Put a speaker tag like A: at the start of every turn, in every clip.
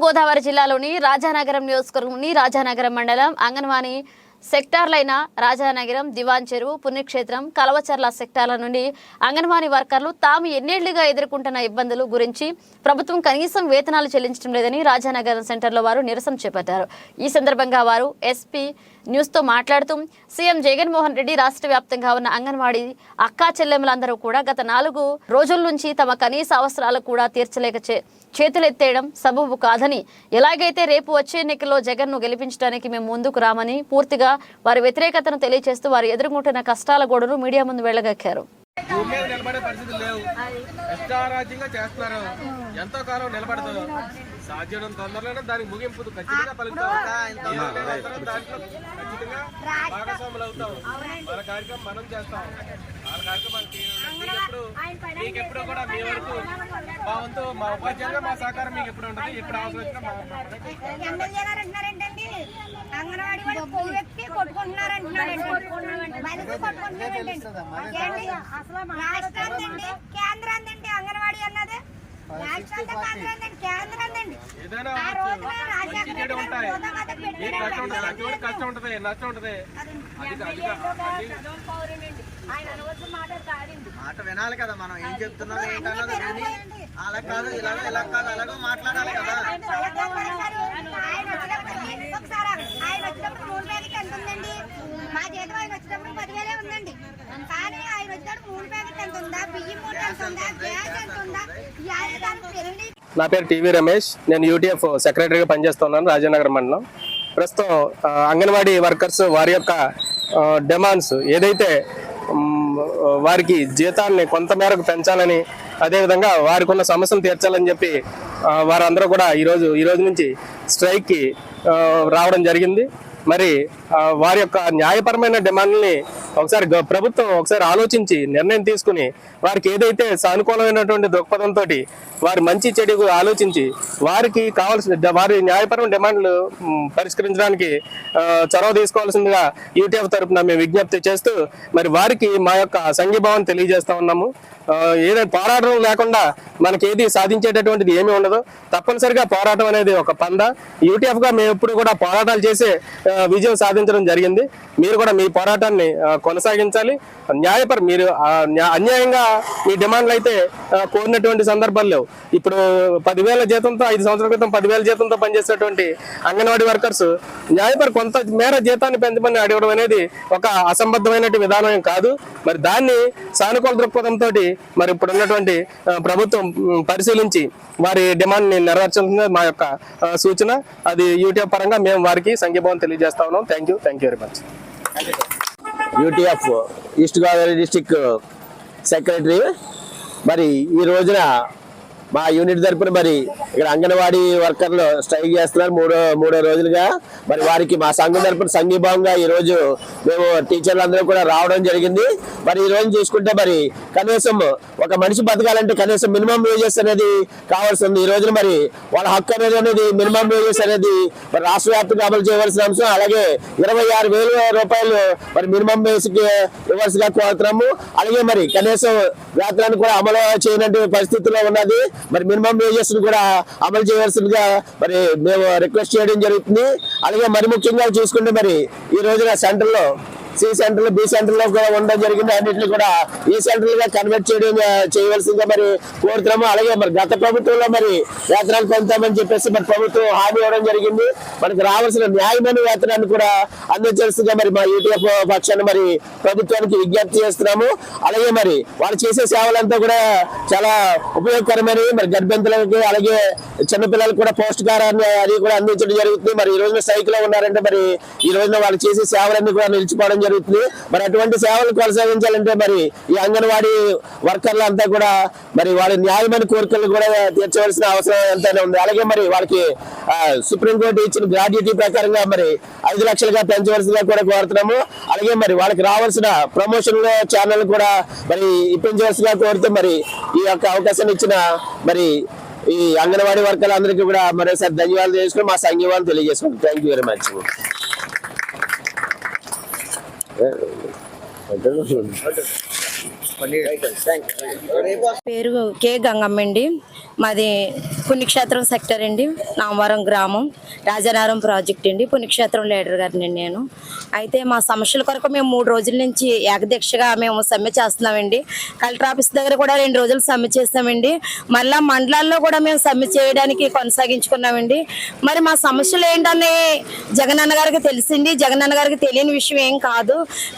A: తూర్పుగోదావరి జిల్లాలోని రాజానగరం నియోజకవర్గంలోని రాజానగరం మండలం అంగన్వాణి సెక్టార్లైన రాజానగరం దివాన్ చెరువు పుణ్యక్షేత్రం కలవచర్ల సెక్టార్ల నుండి అంగన్వాడీ వర్కర్లు తాము ఎన్నేళ్ళుగా ఎదుర్కొంటున్న ఇబ్బందులు గురించి ప్రభుత్వం కనీసం వేతనాలు చెల్లించడం లేదని రాజానగరం సెంటర్లో వారు నిరసన చేపట్టారు. ఈ సందర్భంగా వారు ఎస్పీ న్యూస్తో మాట్లాడుతూ సీఎం జగన్మోహన్ రెడ్డి రాష్ట్ర వ్యాప్తంగా ఉన్న అంగన్వాడీ అక్కా చెల్లెములందరూ కూడా గత నాలుగు రోజుల నుంచి తమ కనీస అవసరాలు కూడా తీర్చలేక చే- చేతులెత్తేయడం సబబు కాదని ఎలాగైతే రేపు వచ్చే ఎన్నికల్లో జగన్ను గెలిపించడానికి మేము ముందుకు రామని పూర్తిగా వారి వ్యతిరేకతను తెలియజేస్తూ వారు ఎదుర్కొంటున్న కష్టాల గోడను మీడియా ముందు వెళ్ళగక్కారు
B: భూమి నిలబడే పరిస్థితులు లేవు. ఇష్టారాజ్యంగా చేస్తున్నారు. ఎంతో కాలం నిలబడదు. సాధ్యం తొందరలోనే దానికి ముగింపు. ఖచ్చితంగా అందరం దాంట్లో ఖచ్చితంగా భాగస్వాములు అవుతాం మన కార్యక్రమం మనం చేస్తాం. వాళ్ళ కార్యక్రమం మీకెప్పుడు మీకెప్పుడు కూడా మీ వరకు మా వంతు మా ఉపాధ్యాయులుగా మా సహకారం మీకు ఎప్పుడు ఉంటుంది? ఎప్పుడు అవసరం వచ్చినా
C: అంగన్వాడీ కొట్టుకుంటున్నారు? రాష్ట్రాందండి కేంద్రాందండి అన్నది
B: ఏదైనా మంచి చెడు ఉంటాయి కష్టం ఉంటుంది ప్రతి ఒక్కరికి కష్టం ఉంటుంది నష్టం ఉంటుంది
C: మాట
D: వినాలి కదా మనం ఏం చెప్తున్నాం ఏంటన్నది విని అలా కాదు ఇలా ఇలా కాదు అలాగో మాట్లాడాలి కదా
C: మా జీతం ఆయన వచ్చినప్పుడు పదివేలే ఉందండి కానీ
E: నా పేరు టీవీ రమేష్. నేను యూటీఎఫ్ సెక్రటరీగా పనిచేస్తున్నాను రాజానగర్ మండలం. ప్రస్తుతం అంగన్వాడీ వర్కర్స్ వారి యొక్క డిమాండ్స్ ఏదైతే వారికి జీతాన్ని కొంత మేరకు పెంచాలని అదేవిధంగా వారికి ఉన్న సమస్యలు తీర్చాలని చెప్పి వారందరూ కూడా ఈరోజు ఈ రోజు నుంచి స్ట్రైక్కి రావడం జరిగింది. మరి వారి యొక్క న్యాయపరమైన డిమాండ్ని ఒకసారి ప్రభుత్వం ఒకసారి ఆలోచించి నిర్ణయం తీసుకుని వారికి ఏదైతే సానుకూలమైనటువంటి దృక్పథంతో వారి మంచి చెడు ఆలోచించి వారికి కావాల్సిన వారి న్యాయపరమైన డిమాండ్లు పరిష్కరించడానికి చొరవ తీసుకోవాల్సిందిగా యూటీఎఫ్ తరఫున మేము విజ్ఞప్తి చేస్తూ మరి వారికి మా యొక్క సంఘీభావం తెలియజేస్తా ఉన్నాము. ఏదైనా పోరాటం లేకుండా మనకి ఏది సాధించేటటువంటిది ఏమీ ఉండదు. తప్పనిసరిగా పోరాటం అనేది ఒక పంద. యూటీఎఫ్గా మేము ఎప్పుడు కూడా పోరాటాలు చేసే విజయం సాధించడం జరిగింది. మీరు కూడా మీ పోరాటాన్ని కొనసాగించాలి. న్యాయపర మీరు అన్యాయంగా మీ డిమాండ్లు అయితే కోరినటువంటి సందర్భాలు లేవు. ఇప్పుడు పదివేల జీతంతో ఐదు సంవత్సరాల క్రితం పదివేల జీతంతో పనిచేసేటువంటి అంగన్వాడీ వర్కర్స్ న్యాయపర కొంత మేర జీతాన్ని పెంచమని అడగడం అనేది ఒక అసంబద్ధమైన విధానం కాదు. మరి దాన్ని సానుకూల దృక్పథంతో మరి ఇప్పుడు ఉన్నటువంటి ప్రభుత్వం పరిశీలించి వారి డిమాండ్ని నెరవేర్చాల్సిన మా యొక్క సూచన. అది యూట్యూబ్ పరంగా మేము వారికి సంఘీభావం తెలియజేస్తా ఉన్నాం. Thank you. Thank you very much.
F: UTF East Godavari district secretary. మరి ఈ రోజున మా యూనిట్ తరపున మరి ఇక్కడ అంగన్వాడీ వర్కర్లు స్ట్రైక్ చేస్తున్నారు. మూడో మూడో రోజులుగా మరి వారికి మా సంఘం తరపున సంఘీభావంగా ఈరోజు మేము టీచర్లు అందరూ కూడా రావడం జరిగింది. మరి ఈ రోజు చూసుకుంటే మరి కనీసం ఒక మనిషి బతకాలంటే కనీసం మినిమం వేజెస్ అనేది కావాల్సి ఉంది. ఈ రోజున మరి వాళ్ళ హక్కు అనేది అనేది మినిమం వేజెస్ అనేది మరి రాష్ట్ర వ్యాప్తంగా అమలు చేయవలసిన అంశం. అలాగే ఇరవై ఆరు వేల రూపాయలు మరి మినిమం బేసిక్ ఇవ్వాల్సిగా కోరుతున్నాము. అలాగే మరి కనీసం వేతనాన్ని కూడా అమలు చేయనటువంటి పరిస్థితిలో ఉన్నది. మరి మినిమం వేజెస్ కూడా అమలు చేయవలసిందిగా మరి మేము రిక్వెస్ట్ చేయడం జరుగుతుంది. అలాగే మరి ముఖ్యంగా చూసుకుంటే మరి ఈ రోజున సెంటర్లో సి సెంటర్ బి సెంటర్లో కూడా ఉండడం జరిగింది. అన్నింటిని కూడా ఈ సెంటర్గా కన్వర్ట్ చేయడం చేయవలసిందిగా మరి కోరుతున్నాము. అలాగే మరి గత ప్రభుత్వంలో మరి వేతనాలు పొందుతామని చెప్పేసి మరి ప్రభుత్వం హామీ ఇవ్వడం జరిగింది. మనకు రావాల్సిన న్యాయమైన వేతనాన్ని కూడా అందించాల్సిందిగా మరి మా యూటీఎఫ్ పక్షాన్ని మరి ప్రభుత్వానికి విజ్ఞప్తి చేస్తున్నాము. అలాగే మరి వాళ్ళు చేసే సేవలంతా కూడా చాలా ఉపయోగకరమైనవి. మరి గర్భింతులకి అలాగే చిన్నపిల్లలకు కూడా పౌష్టికారాన్ని అది కూడా అందించడం జరుగుతుంది. మరి ఈ రోజున సైకిల్లో ఉన్నారంటే మరి ఈ రోజున వాళ్ళు చేసే సేవలన్నీ కూడా నిలిచిపోవడం జరుగుతుంది. మరి అటువంటి సేవలు కొనసాగించాలంటే మరి ఈ అంగన్వాడీ వర్కర్లు అంతా కూడా మరి వాళ్ళ న్యాయమైన కోరికలు కూడా తీర్చవలసిన అవసరం ఎంతైనా ఉంది. అలాగే మరి వాళ్ళకి సుప్రీంకోర్టు ఇచ్చిన గ్రాడ్యుటీ ప్రకారంగా మరి ఐదు లక్షలుగా పెంచవలసిందిగా కూడా కోరుతున్నాము. అలాగే మరి వాళ్ళకి రావాల్సిన ప్రమోషన్ ఛానల్ కూడా మరి ఇప్పించవలసిందిగా కోరుతూ మరి ఈ యొక్క అవకాశాన్ని ఇచ్చిన మరి ఈ అంగన్వాడీ వర్కర్లందరికీ కూడా మరోసారి ధన్యవాదాలు చేసుకుని మా సంఘీవాన్ని తెలియజేసుకుంటాం థ్యాంక్ యూ వెరీ మచ్
C: పేరు కే గంగమ్మ అండి మాది
G: పుణ్యక్షేత్రం సెక్టర్ అండి. నామవరం గ్రామం. రాజానారం ప్రాజెక్ట్ అండి. పుణ్యక్షేత్రం లీడర్ గారిని నేను. అయితే మా సమస్యల కొరకు మేము మూడు రోజుల నుంచి ఏకదీక్షగా మేము సమ్మె చేస్తున్నామండి. కలెక్టర్ ఆఫీస్ దగ్గర కూడా రెండు రోజులు సమ్మె చేస్తామండి మళ్ళా మండలాల్లో కూడా మేము సమ్మె చేయడానికి కొనసాగించుకున్నామండి. మరి మా సమస్యలు ఏంటని జగన్ గారికి తెలిసింది. జగన్ గారికి తెలియని విషయం ఏం కాదు.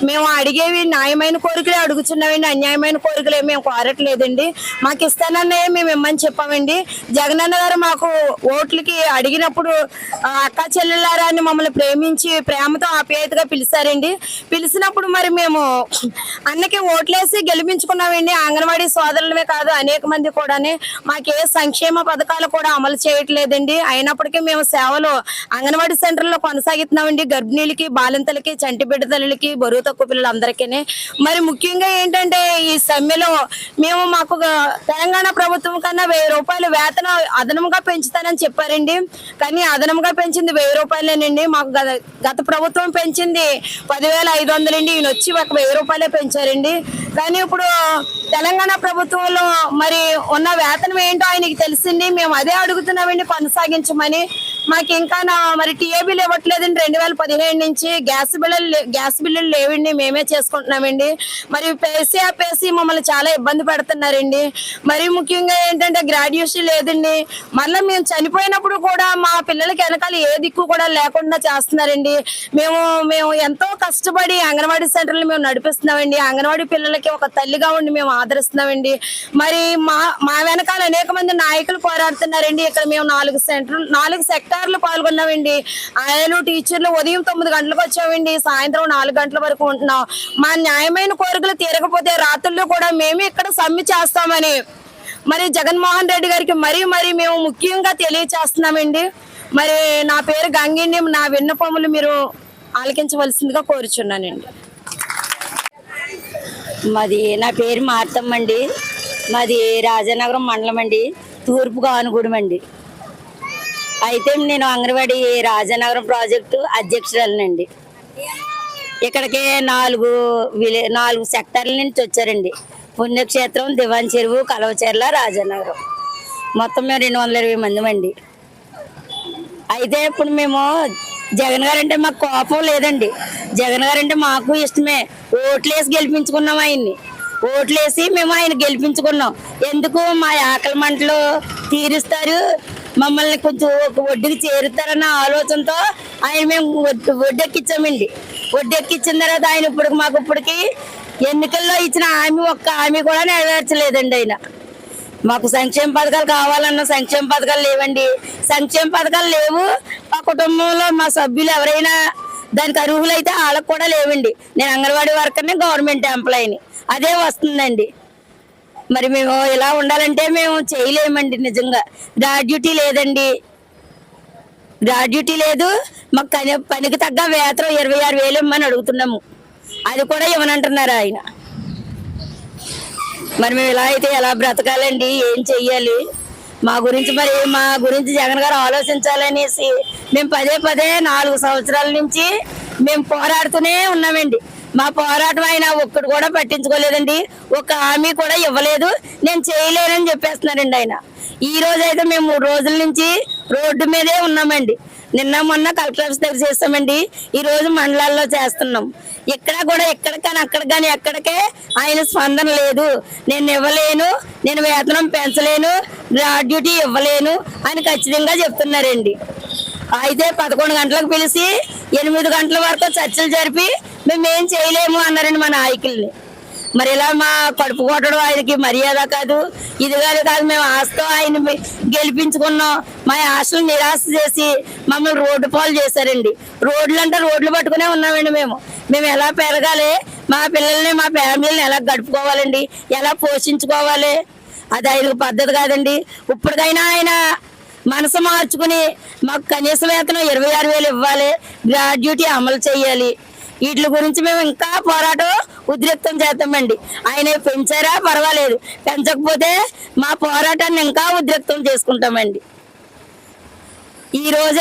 G: మేము అడిగేవి న్యాయమైన కోరికలే అడుగుతున్నామండి అన్యాయమైన కోరికలు మేము కోరట్లేదండి. మాకు ఇస్తానన్నే మేము ఇమ్మని చెప్పామండి. జగన్ గారు మాకు ఓట్లకి అడిగినప్పుడు అక్క చెల్లెలారా అని మమ్మల్ని ప్రేమించి ప్రేమతో ఆప్యాయతగా పిలిచారండి. పిలిచినప్పుడు మరి మేము అన్నకి ఓట్లేసి గెలిపించుకున్నామండి. అంగన్వాడీ సోదరులమే కాదు అనేక మంది కూడానే మాకు ఏ సంక్షేమ పథకాలు కూడా అమలు చేయట్లేదండి. అయినప్పటికీ మేము సేవలు అంగన్వాడీ సెంటర్లో కొనసాగుతున్నామండి గర్భిణీలకి బాలింతలకి చంటి బిడ్డ తల్లులకి బరువు తక్కువ పిల్లలందరికీ మరి ముఖ్యంగా ఏంటంటే ఈ సమ్మెలో మేము మాకు తెలంగాణ ప్రభుత్వం కన్నా వెయ్యి రూపాయలు వేతనం అదనంగా పెంచుతానని చెప్పారండి. కానీ అదనంగా పెంచింది వెయ్యి రూపాయలేనండి. మాకు గత గత ప్రభుత్వం పెంచింది పదివేల ఐదు వందలండి ఈయన వచ్చి ఒక వెయ్యి రూపాయలే పెంచారండి. కానీ ఇప్పుడు తెలంగాణ ప్రభుత్వంలో మరి ఉన్న వేతనం ఏంటో ఆయనకి తెలిసింది. మేము అదే అడుగుతున్నామండి కొనసాగించమని. మాకు ఇంకా నా మరి టీఏబీలు ఇవ్వట్లేదండి రెండు వేల పదిహేను నుంచి గ్యాస్ బిల్లులు గ్యాస్ బిల్లులు లేవండి. మేమే చేసుకుంటున్నామండి. మరి పేసి ఆపేసి మమ్మల్ని చాలా ఇబ్బంది పెడుతున్నారండి. మరి ముఖ్యంగా ఏంటంటే గ్రాడ్యుయేషన్ లేదండి. మళ్ళీ మేము చనిపోయినప్పుడు కూడా మా పిల్లలకి వెనకాల ఏ దిక్కు కూడా లేకుండా చేస్తున్నారండి. మేము మేము ఎంతో కష్టపడి అంగన్వాడీ సెంటర్లు మేము నడిపిస్తున్నామండి. అంగన్వాడీ పిల్లలకి ఒక తల్లిగా ఉండి మేము ఆదరిస్తున్నామండి. మరి మా మా వెనకాల అనేక మంది నాయకులు పోరాడుతున్నారండి. ఇక్కడ మేము నాలుగు సెంటర్ నాలుగు అధికారులు పాల్గొన్నామండి. ఆయలు టీచర్లు ఉదయం తొమ్మిది గంటలకు వచ్చామండి. సాయంత్రం నాలుగు గంటల వరకు ఉంటున్నాం. మా న్యాయమైన కోరికలు తీరకపోతే రాత్రుల్లో కూడా మేము ఇక్కడ సమ్మె చేస్తామని. మరి జగన్మోహన్ రెడ్డి గారికి మరీ మరీ మేము ముఖ్యంగా తెలియచేస్తున్నామండి. మరి నా పేరు గంగిని నా విన్నపములు మీరు ఆలకించవలసిందిగా కోరుచున్నానండి.
H: మాది నా పేరు మార్తమ్మ అండి మాది రాజానగరం మండలం అండి. తూర్పు గానుగూడెం అండి. అయితే నేను అంగన్వాడి రాజానగరం ప్రాజెక్టు అధ్యక్షురాలనండి. ఇక్కడికి నాలుగు విలే నాలుగు సెక్టార్ల నుంచి వచ్చారండి. పుణ్యక్షేత్రం దివాన్ చెరువు కలవచెర్ల రాజానగరం. మొత్తం మేము రెండు వందల ఇరవై మంది అండి అయితే ఇప్పుడు మేము జగన్ గారు అంటే మాకు కోపం లేదండి. జగన్ గారు అంటే మాకు ఇష్టమే. ఓట్లేసి గెలిపించుకున్నాం ఆయన్ని. ఓట్లేసి మేము ఆయన గెలిపించుకున్నాం. ఎందుకు మా ఆకలి మంటలు తీరుస్తారు? మమ్మల్ని కొంచెం ఒక ఒడ్డుకి చేరుతారన్న ఆలోచనతో ఆయన మేము ఒడ్డు- వడ్డీ ఎక్కించిన తర్వాత ఆయన ఇప్పుడు మాకు ఇప్పటికి ఎన్నికల్లో ఇచ్చిన హామీ ఒక్క హామీ కూడా నెరవేర్చలేదండి ఆయన. మాకు సంక్షేమ పథకాలు కావాలన్న సంక్షేమ పథకాలు లేవండి. సంక్షేమ పథకాలు లేవు. మా కుటుంబంలో మా సభ్యులు ఎవరైనా దానికి అర్హులైతే వాళ్ళకు కూడా లేవండి. నేను అంగన్వాడీ వర్కర్ని గవర్నమెంట్ ఎంప్లాయీని. అదే వస్తుందండి. మరి మేము ఇలా ఉండాలంటే మేము చేయలేమండి నిజంగా. గ్రాడ్యుటీ లేదండి. గ్రాడ్యుటీ లేదు. మాకు కని పనికి తగ్గ వేతనం ఇరవై ఆరు వేలు ఇమ్మని అడుగుతున్నాము. అది కూడా ఇవ్వనంటున్నారు ఆయన. మరి మేము ఇలా అయితే ఎలా బ్రతకాలండి? ఏం చెయ్యాలి? మా గురించి మరి మా గురించి జగన్ గారు ఆలోచించాలనేసి మేము పదే పదే నాలుగు సంవత్సరాల నుంచి మేము పోరాడుతూనే ఉన్నామండి. మా పోరాటం ఆయన ఒక్కడు కూడా పట్టించుకోలేదండి. ఒక హామీ కూడా ఇవ్వలేదు. నేను చేయలేనని చెప్పేస్తున్నారండి ఆయన. ఈ రోజు అయితే మేము మూడు రోజుల నుంచి రోడ్డు మీదే ఉన్నామండి. నిన్న మొన్న కలెక్టర్ ఆఫీస్ దగ్గర చేస్తామండి. ఈ రోజు మండలాల్లో చేస్తున్నాం. ఇక్కడ కూడా ఇక్కడ కానీ అక్కడ కానీ ఎక్కడికే ఆయన స్పందన లేదు. నేను ఇవ్వలేను నేను వేతనం పెంచలేను గ్రాడ్యుటీ ఇవ్వలేను అని ఖచ్చితంగా చెప్తున్నారండి. అయితే పదకొండు గంటలకు పిలిచి ఎనిమిది గంటల వరకు చర్చలు జరిపి మేము ఏం చేయలేము అన్నారండి మా నాయకుల్ని. మరి ఇలా మా కడుపు కొట్టడం ఆయనకి మర్యాద కాదు. ఇది కాదు కాదు మేము ఆశతో ఆయన గెలిపించుకున్నాం. మా ఆశలు నిరాశ చేసి మమ్మల్ని రోడ్డు పాలు చేశారండి. రోడ్లు అంటే రోడ్లు పట్టుకునే ఉన్నామండి మేము. మేము ఎలా పెరగాలి? మా పిల్లల్ని మా ఫ్యామిలీని ఎలా గడుపుకోవాలండి? ఎలా పోషించుకోవాలి? అది ఆయనకు పద్ధతి కాదండి. ఇప్పటికైనా ఆయన మనసు మార్చుకుని మాకు కనీస వేతనం ఇరవై ఆరు వేలు ఇవ్వాలి. గ్రాడ్యుటీ అమలు చేయాలి. వీటి గురించి మేము ఇంకా పోరాటం ఉద్రిక్తం చేస్తామండి ఆయన పెంచారా? పర్వాలేదు. పెంచకపోతే మా పోరాటాన్ని ఇంకా ఉద్రిక్తం చేసుకుంటామండి. ఈ రోజే